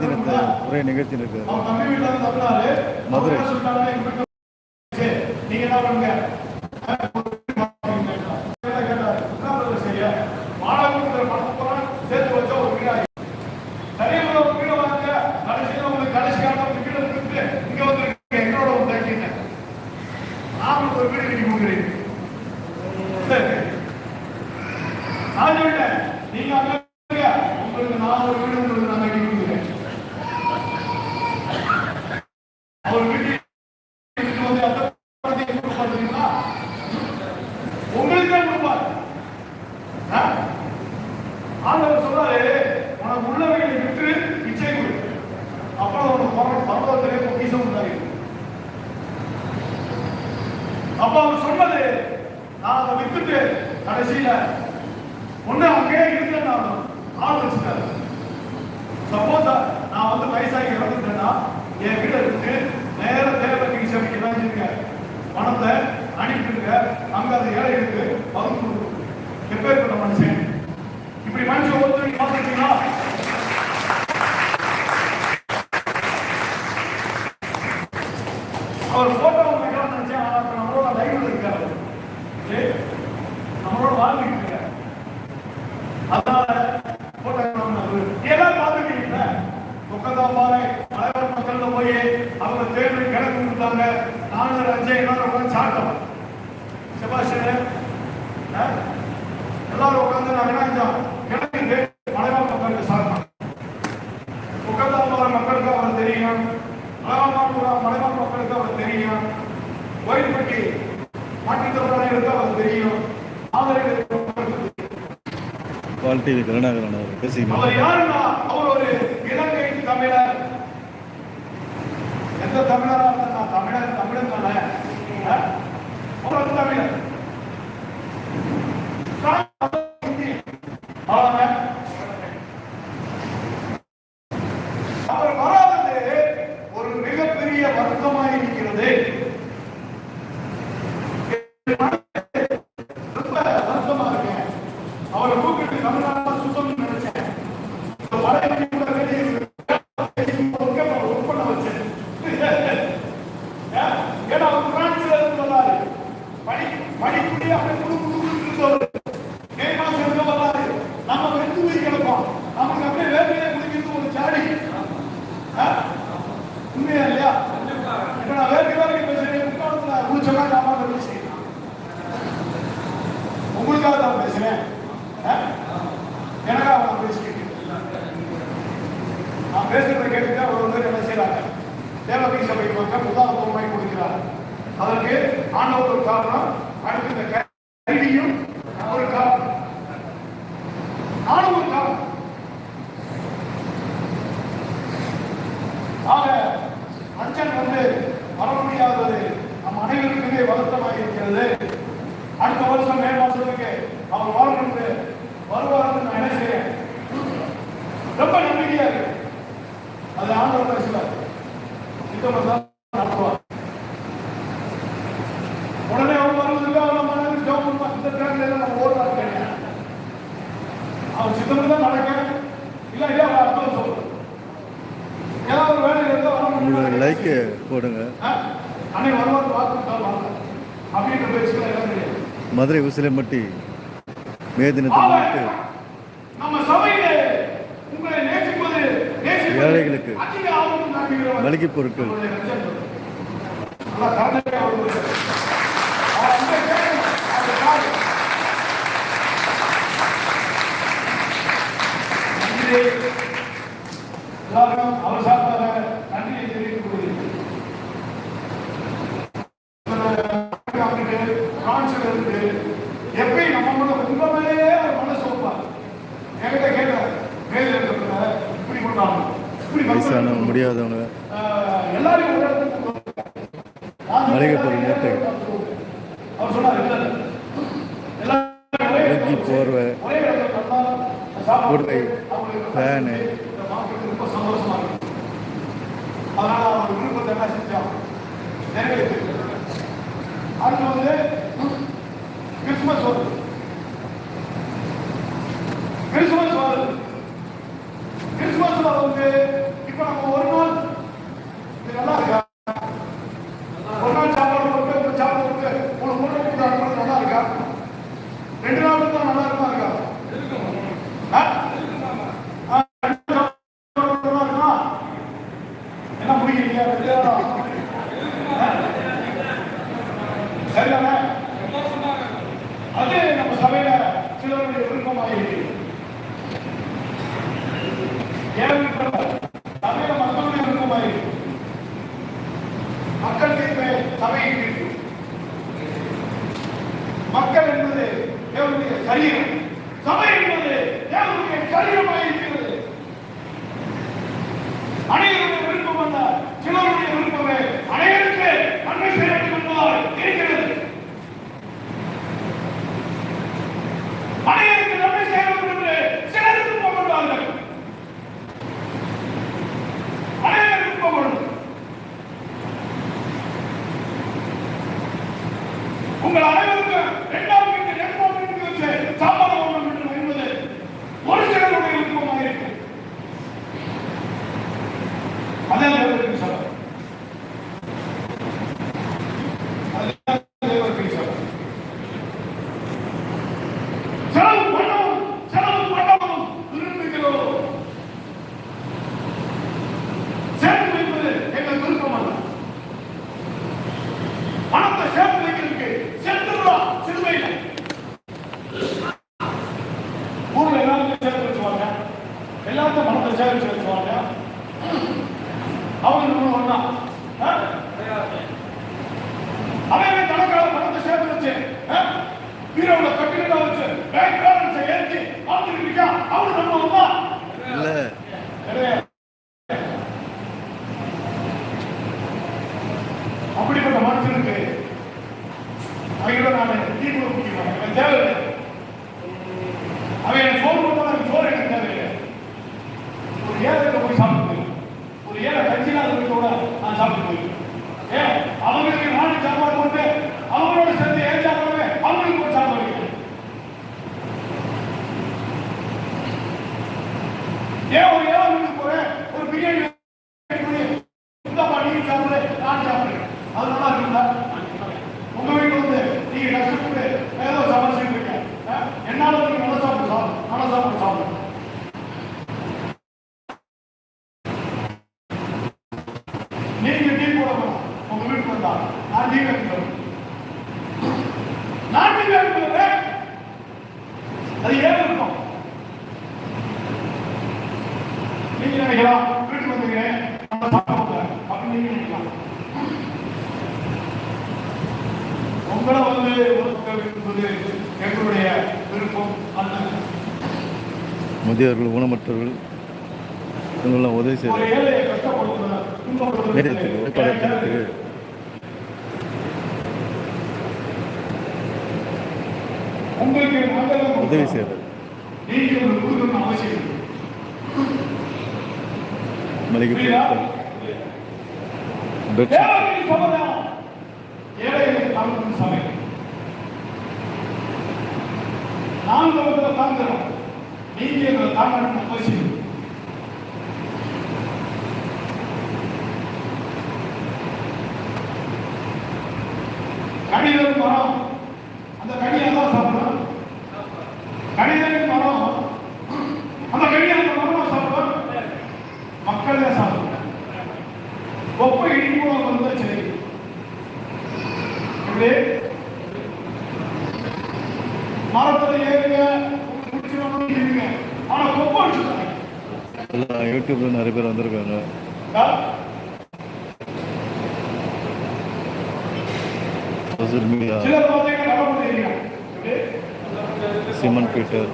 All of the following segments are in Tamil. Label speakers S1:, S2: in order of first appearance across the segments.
S1: தினத்தை உரை
S2: இருந்து தப்பினாரு.
S1: மதுரை.
S2: நீங்க என்ன பண்ணுங்க என்ன கேட்டாரு, என்ன பண்றது சரியா? வாடகை கொடுக்குற பணத்தை பூரா சேர்த்து வச்சா ஒரு வீடா இருக்கு. சரியா ஒரு வீடு வாங்க, கடைசியில உங்களுக்கு கடைசி காலத்துல ஒரு வீடு வித்துட்டு இங்க வந்துருக்கீங்க, எங்களோட வந்து தங்கிங்க. நான் உங்களுக்கு ஒரு வீடு கட்டி கொடுக்குறேன். சரி. நான் சொல்லிட்டேன், நீங்க அங்க இருங்க, உங்களுக்கு நான் ஒரு வீடு உங்களுக்கு நான் கட்டி கொடுக்குறேன். அவர் வீட்டுக்கு வந்து அத்தை பணத்தை எப்படி கொடுப்பாருங்களா? உங்களுக்கு தான் கொடுப்பார். ஆ? ஆண்டவர் சொல்றாரு, உனக்கு உள்ளவைகளை விற்று பிச்சை கொடு. அப்புறம் உனக்கு பரலோ- பரலோகத்திலே பொக்கிஷம் உண்டாயிரும். அப்ப அவர் சொன்னது நான் அதை வித்துட்டு கடைசியில ஒண்ணு அங்கேயே இருந்தேன் ஆள் வச்சுட்டாரு. சப்போஸ் நான் வந்து வயசாகி இறந்துட்டேன்னா என் வீடு இருக்கு நேர தேவதைக்கு சபைக்கு தான் இருக்கேன் பணத்தை அனுப்பிடுங்க அங்க அந்த ஏழைகளுக்கு பகிர்ந்து கொடுக்கும் எப்பேற்பட்ட மனுஷன்? இப்படி மனுஷன் ஒருத்தர் பார்த்துருக்கீங்களா அவர் போட்டோ வைக்கலாம்னு நினைச்சேன் ஆனா இப்ப நம்மளோட லைவ்ல இருக்காரு சரி? நம்மளோட வாழ்ந்துட்டு இருக்காரு அதனால போட்டோ எல்லாம் பார்த்துருக்கீங்களா முக்கதாம்பாறை மலைவாழ் மக்கள்ல போய் அவங்க கிழக்கு கொடுத்தாங்க. நானூறு அஞ்சு எல்லாரும் உட்காந்து சாப்பிட்டோம். ஆ? எல்லாரும் உட்காந்து நான் என்ன செஞ்சோம்? தேர்வு மலைவாழ் மக்களுக்கு சாப்பிட்டோம். முக்கதாம்பாறை மக்களுக்கு அவர் தெரியும். மலைவாழ் மலைவாழ் மக்களுக்கு அவர் தெரியும். கோயில்பட்டி மாற்றுத்திறனாளிகளுக்கு அவர் தெரியும்.
S1: டிவி கருணாகரன் அவர்
S2: அவர்
S1: பேசிக்கணும்
S2: யாருன்னா? அவர் ஒரு இலங்கை தமிழர். எந்த தமிழரா இருந்தா நான் தமிழர் தமிழன் தானே. அவர் வந்து தமிழர் அவர் வராதது ஒரு மிகப்பெரிய வருத்தமாக இருக்கிறது. ஆண்டவர் பேசுவார் நித்தவர் தான் நடத்துவார் உடனே அவர் வருவதுக்கு அவன் மனதில் ஜோம் பண்ணுவான் இந்த ட்ரெயின்ல எல்லாம் நம்ம ஓடுறாரு கிடையாது அவன் சித்தம் தான் நடக்க இல்ல இல்ல அவன் அர்த்தம் சொல்லுவான் ஏதாவது ஒரு வேலை இருந்தா வர
S1: உங்களோட
S2: முடியும்
S1: லைக்கு போடுங்க
S2: அன்னை வருவார் பார்த்துட்டால் வாங்க அப்படின்ற பேச்சுக்கள் எல்லாம் தெரியாது
S1: மதுரை உசிலம்பட்டி மே தினத்தை ஏழைகளுக்கு
S2: அதிக ஆர்வம் காட்டுகிறவர்
S1: மளிகை பொருட்கள்
S2: அவர் அந்த கேட்கணும். அந்த கால். நன்றி. எல்லாரும் அவர் சார்பாக நன்றியை தெரிவித்துக் கொள்கிறேன் பிரான்ஸ்ல இருந்து எப்பயும் நம்ம கூட உங்க மேலேயே அவர் மனசு வைப்பார் என்கிட்ட கேட்டார் மேல இருக்கிறத இப்படி கொண்டாடணும் இப்படி
S1: வயசானவங்க முடியாதவங்க மளிகை பொருள் மூட்டை.
S2: ஒரே
S1: இலக்கி போர்வை
S2: ஒரே அவங்களுக்கு
S1: ஃபேனு.
S2: அடுத்து வந்து கிறிஸ்துமஸ் வருது. கிறிஸ்துமஸ் வருது. கிறிஸ்துமஸ்ல வந்து இப்ப அவங்க Pela largada. potential to ஏன் ஒரு ஏழை வீட்டுக்கு போறேன் ஒரு பிரியாணி
S1: முதியவர்கள் ஊனமற்றவர்கள் இவங்கெல்லாம் உதவி செய்கிறார் நேரத்துக்கு வேட்பாளர் தினத்துக்கு உதவி செய்கிறார். மளிகை? பொருட்கள் பெட்ஷீட்
S2: ஏழைகளுக்கு 인명을 담아놓은 것이
S1: எல்லாம் நிறைய பேர் வந்திருக்காங்க. Simon Peter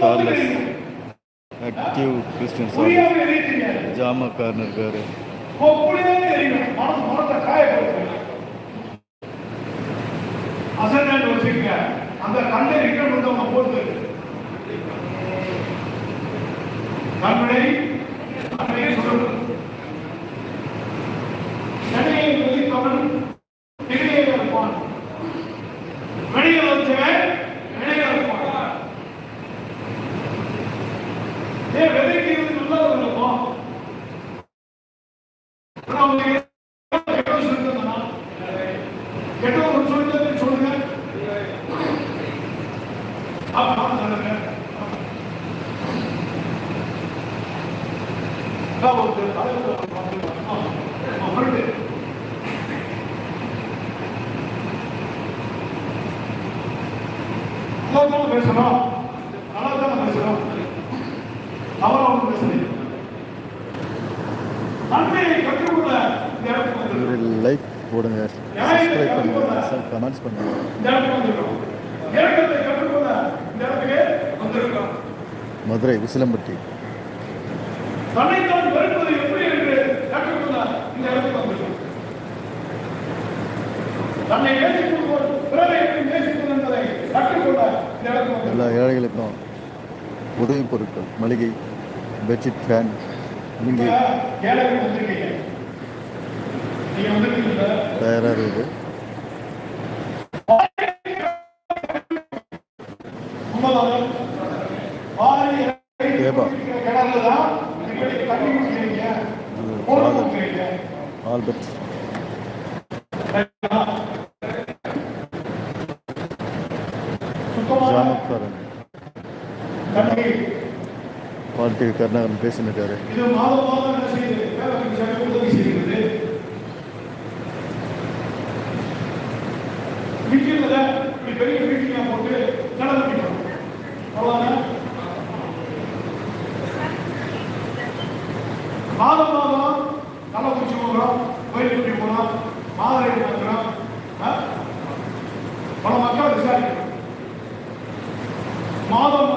S1: Charles active Christine Charles ஜாமக்காரன் இருக்காரு.
S2: அந்த கண்ணை ரிட்டர்ன் வந்தவங்க போட்டு கண்மனை கண்மனை சொல்லணும். நடிகை வெளித்தவன் திகையை இருப்பான் வெளியே வச்சவன் வெளியே இருப்பான் ஏன் விதைக்கிறது நல்லது இல்லப்பா ஆனா சொல்லுங்க சொல்லுங்க. ஆமா சொல்லுங்க. நல்லா தானே பேசுறோம் நல்லா தானே பேசலையே நன்மையை கற்றுக்கொள்ள.
S1: ஒரு லைக் போடுங்க சப்ஸ்கிரைப் பண்ணுங்க. கமெண்ட்ஸ் பண்ணுங்க
S2: இந்த இடத்துக்கு வந்திருக்கோம். இறக்கத்தை கற்றுக்கொள்ள இந்த இடத்துக்கு வந்திருக்கோம்.
S1: மதுரை உசிலம்பட்டி
S2: தன்னைத்தான் வெறுப்பது எப்படி என்று கற்றுக்கொள்ள இந்த இடத்துக்கு வந்திருக்கோம். தன்னை நேசிக்கும் பிறரை எப்படி நேசிப்பது என்பதை வந்திருக்கோம்.
S1: எல்லா ஏழைகளுக்கும் உதவி பொருட்கள் மளிகை பெட்ஷீட் ஃபேன்
S2: வந்திருக்கீங்க.
S1: தயாராக இருக்குது.
S2: உண்மைதானே? வாரி இறக்கி
S1: ஏபா.
S2: குடிக்கிற கிணறுல தான் இப்படி தண்ணி குடிக்கிறீங்க.
S1: இது
S2: போட்டு
S1: ஃபாதர்
S2: குடிக்கிறீங்க.
S1: ஆல்பர்ட்
S2: சுத்தமான
S1: ஜாமக்காரன்
S2: தண்ணி.
S1: பார்ட்டி கருணாகரன் பேசினிருக்காரு
S2: இது மாதம் மாதம் என்ன செய்யுது? வேலைக்கு சரி உதவி செய்கிறது. மீட்டிங்ல இப்படி பெரிய மீட்டிங்கா போட்டு நடந்துக்கணும். அவ்வளவுதானே? மாதம் மாதம் கள்ளக்குறிச்சி போகிறோம் கோயிலுக்கு போகிறோம் மாதிரி பார்க்குறோம் பல மக்களை விசாரிக்கிறோம் மாதம்